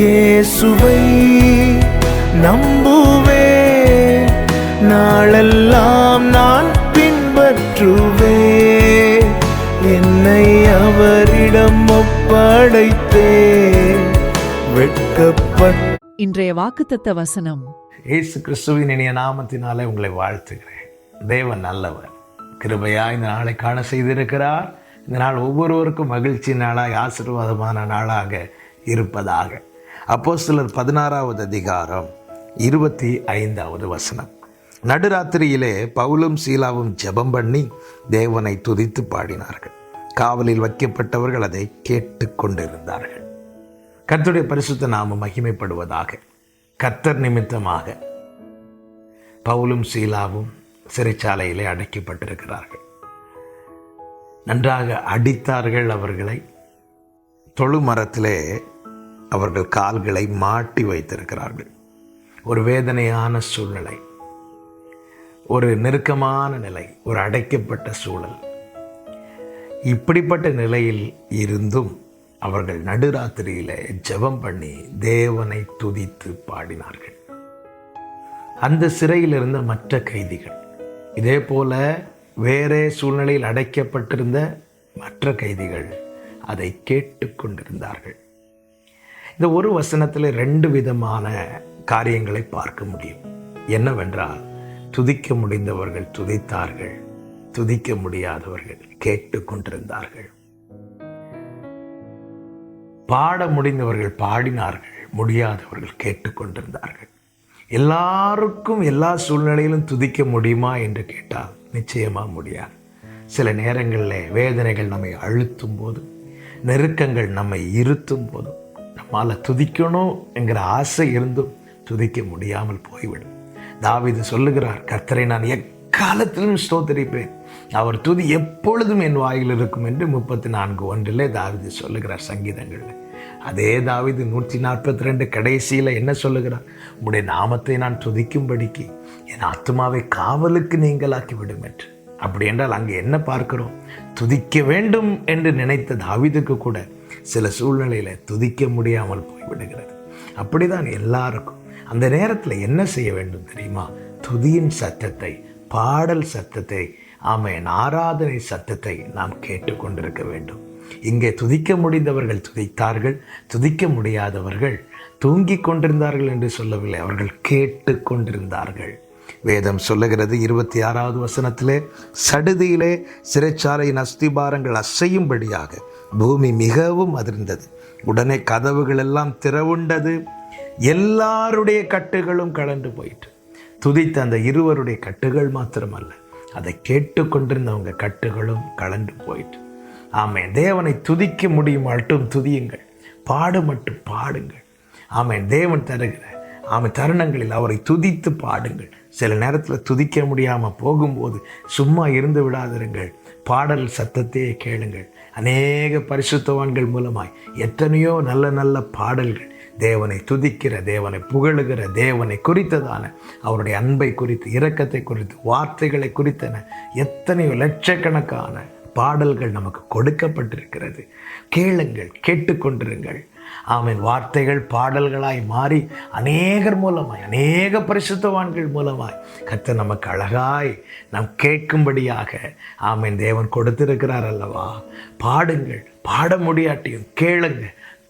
இயேசுவை நம்புவேன் நாளெல்லாம் நான் பின்பற்றுவேன் என்னை அவரிடம் ஒப்படைத்தேன் வெட்கப்பட்ட இன்றைய வாக்குத்தத்த வசனம். இயேசு கிறிஸ்துவின் இனிய நாமத்தினாலே உங்களை வாழ்த்துகிறேன். தேவன் நல்லவர். கிருபையா இந்த நாளை காண செய்திருக்கிறார். இந்த நாள் ஒவ்வொருவருக்கும் மகிழ்ச்சி நாளாய் ஆசீர்வாதமான நாளாக இருப்பதாக. அப்போ சிலர் பதினாறாவது அதிகாரம் இருபத்தி ஐந்தாவது வசனம். நடுராத்திரியிலே பவுலும் சீலாவும் ஜெபம் பண்ணி தேவனை துதித்து பாடினார்கள். காவலில் வைக்கப்பட்டவர்கள் அதை கேட்டு கொண்டிருந்தார்கள். கர்த்தருடைய பரிசுத்த நாம மகிமைப்படுவதாக கர்த்தர் நிமித்தமாக பவுலும் சீலாவும் சிறைச்சாலையிலே அடைக்கப்பட்டிருக்கிறார்கள். நன்றாக அடித்தார்கள் அவர்களை. தொழு மரத்திலே அவர்கள் கால்களை மாட்டி வைத்திருக்கிறார்கள். ஒரு வேதனையான சூழ்நிலை. ஒரு நெருக்கமான நிலை ஒரு அடைக்கப்பட்ட சூழல். இப்படிப்பட்ட நிலையில் இருந்தும் அவர்கள் நடுராத்திரியில் ஜெபம் பண்ணி தேவனை துதித்து பாடினார்கள். அந்த சிறையில் இருந்த மற்ற கைதிகள் இதே போல வேறே சூழ்நிலையில் அடைக்கப்பட்டிருந்த மற்ற கைதிகள் அதை கேட்டுக்கொண்டிருந்தார்கள். இந்த ஒரு வசனத்தில் ரெண்டு விதமான காரியங்களை பார்க்க முடியும். என்னவென்றால் துதிக்க முடிந்தவர்கள் துதித்தார்கள் துதிக்க முடியாதவர்கள் கேட்டு கொண்டிருந்தார்கள். பாட முடிந்தவர்கள் பாடினார்கள் முடியாதவர்கள் கேட்டுக்கொண்டிருந்தார்கள் எல்லாருக்கும் எல்லா சூழ்நிலையிலும் துதிக்க முடியுமா என்று கேட்டால் நிச்சயமாக முடியாது. சில நேரங்களில் வேதனைகள் நம்மை அழுத்தும் போது நெருக்கங்கள் நம்மை இருத்தும் போதும் மாலை துதிக்கணும் என்கிற ஆசை இருந்தும் துதிக்க முடியாமல் போய்விடும். தாவிது சொல்லுகிறார் கர்த்தரை நான் எக்காலத்திலும் ஸ்தோத்தரிப்பேன். அவர் துதி எப்பொழுதும் என் வாயில் இருக்கும் என்று முப்பத்தி நான்கு ஒன்றிலே தாவீது சொல்லுகிறார் சங்கீதங்களில். அதே தாவீது நூற்றி நாற்பத்தி ரெண்டு கடைசியில் என்ன சொல்லுகிறார்? உங்களுடைய நாமத்தை நான் துதிக்கும்படிக்கு என் ஆத்மாவை காவலுக்கு நீங்களாக்கி விடும் என்று. அப்படி என்றால் அங்கே என்ன பார்க்கிறோம்? துதிக்க வேண்டும் என்று நினைத்த தாவீதுக்கு கூட சில சூழ்நிலையில் துதிக்க முடியாமல் போய்விடுகிறது. அப்படிதான் எல்லாருக்கும். அந்த நேரத்தில் என்ன செய்ய வேண்டும் தெரியுமா? துதியின் சத்தத்தை பாடல் சத்தத்தை ஆமையன் ஆராதனை சத்தத்தை நாம் கேட்டுக்கொண்டிருக்க வேண்டும். இங்கே துதிக்க முடிந்தவர்கள் துதித்தார்கள் துதிக்க முடியாதவர்கள் தூங்கிக் கொண்டிருந்தார்கள் என்று சொல்லவில்லை அவர்கள் கேட்டு கொண்டிருந்தார்கள். வேதம் சொல்லுகிறது இருபத்தி ஆறாவது வசனத்திலே சடுதியிலே சிறைச்சாலையின் அஸ்திபாரங்கள் அசையும்படியாக பூமி மிகவும் அதிர்ந்தது. உடனே கதவுகள் எல்லாம் திறவுண்டது. எல்லாருடைய கட்டுகளும் கலந்து போயிட்டு. துதித்த அந்த இருவருடைய கட்டுகள் மாத்திரமல்ல. அதை கேட்டுக்கொண்டிருந்தவங்க கட்டுகளும் கலந்து போயிட்டு. ஆமை தேவனை துதிக்க முடியும் மட்டும் துதியுங்கள். பாடு மட்டும் பாடுங்கள். ஆமை தேவன் தருகிற ஆமை தருணங்களில் அவரை துதித்து பாடுங்கள். சில நேரத்தில் துதிக்க முடியாமல் போகும்போது சும்மா இருந்து விடாதிருங்கள். பாடல் சத்தத்தையே கேளுங்கள். அநேக பரிசுத்தவான்கள் மூலமாய் எத்தனையோ நல்ல நல்ல பாடல்கள் தேவனை துதிக்கிற தேவனை புகழுகிற தேவனை குறித்ததான அவருடைய அன்பை குறித்து இரக்கத்தை குறித்து வார்த்தைகளை குறித்தன எத்தனையோ லட்சக்கணக்கான பாடல்கள் நமக்கு கொடுக்கப்பட்டிருக்கிறது. கேளுங்கள் கேட்டுக்கொண்டிருங்கள். ஆமீன். வார்த்தைகள் பாடல்களாய் மாறி அநேகர் மூலமாய் அநேக பரிசுத்தவான்கள் மூலமாய் கத்த நமக்கு அழகாய் நாம் கேட்கும்படியாக ஆமீன் தேவன் கொடுத்திருக்கிறார் அல்லவா? பாடுங்கள் பாட முடியாட்டியும் கேளுங்க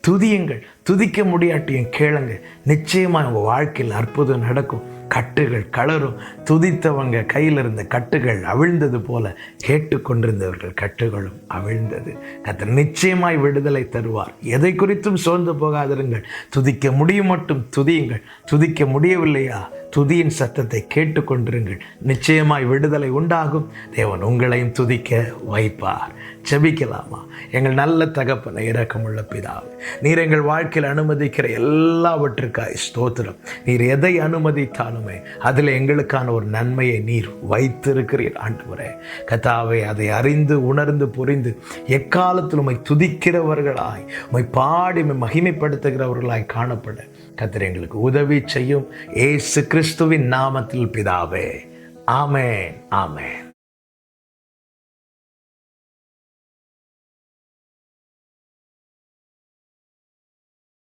துதியுங்கள் துதிக்க முடியாட்டியும் கேளுங்க. நிச்சயமாக உங்கள் வாழ்க்கையில் அற்புதம் நடக்கும். கட்டுகள் கலரும் துதித்தவங்க கையில் இருந்த கட்டுகள் அவிழ்ந்தது போல கேட்டுக்கொண்டிருந்தவர்கள் கட்டுகளும் அவிழ்ந்தது. கத்தர் நிச்சயமாய் விடுதலை தருவார். எதை குறித்தும் சோர்ந்து போகாதிருங்கள். துதிக்க முடியும் மட்டும் துதியுங்கள். துதிக்க முடியவில்லையா? துதியின் சத்தத்தை கேட்டுக்கொண்டிருங்கள். நிச்சயமாய் விடுதலை உண்டாகும். தேவன் உங்களையும் துதிக்க வைப்பார். செபிக்கலாமா எங்கள் நல்ல தகப்பனை இரக்கமுள்ள பிதாவே நீர் எங்கள் வாழ்க்கையில் அனுமதிக்கிற எல்லாவற்றுக்காய் ஸ்தோத்திரம். நீர் எதை அனுமதித்தாலுமே அதில் எங்களுக்கான ஒரு நன்மையை நீர் வைத்திருக்கிறீர். முறை கத்தாவை அதை அறிந்து உணர்ந்து புரிந்து எக்காலத்தில் உம்மை துதிக்கிறவர்களாய் உம்மை பாடி மகிமைப்படுத்துகிறவர்களாய் காணப்பட. கத்திர எங்களுக்கு உதவி செய்யும். ஏசு கிறிஸ்துவின் நாமத்தில் பிதாவே. ஆமேன் ஆமேன்.